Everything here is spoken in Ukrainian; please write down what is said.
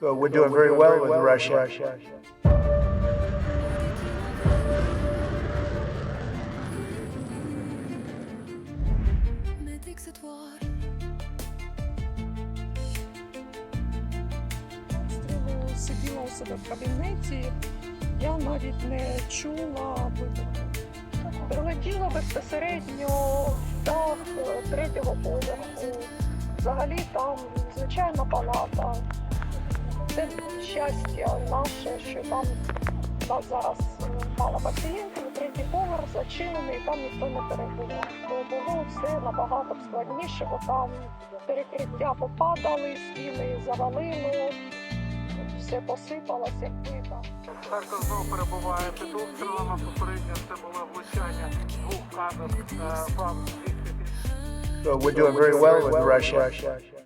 Uh, We're doing very well with Russia. Сиділа у себе в кабінеті, я навіть не чула вибуху. Прилетіла безпосередньо в дах третього поверху. Взагалі там звичайна палата. Це щастя наше, що там у нас зараз е, мало пацієнтів, третій поверх зачинений, там ніхто не перебував. Бо було все набагато складніше, бо там перекриття попадали, стіни завалило, все посипалося. Також знову перебуває під обстрілами. Попередньо це було влучання двох кадр вам 200 Uh, We're doing very well with Russia.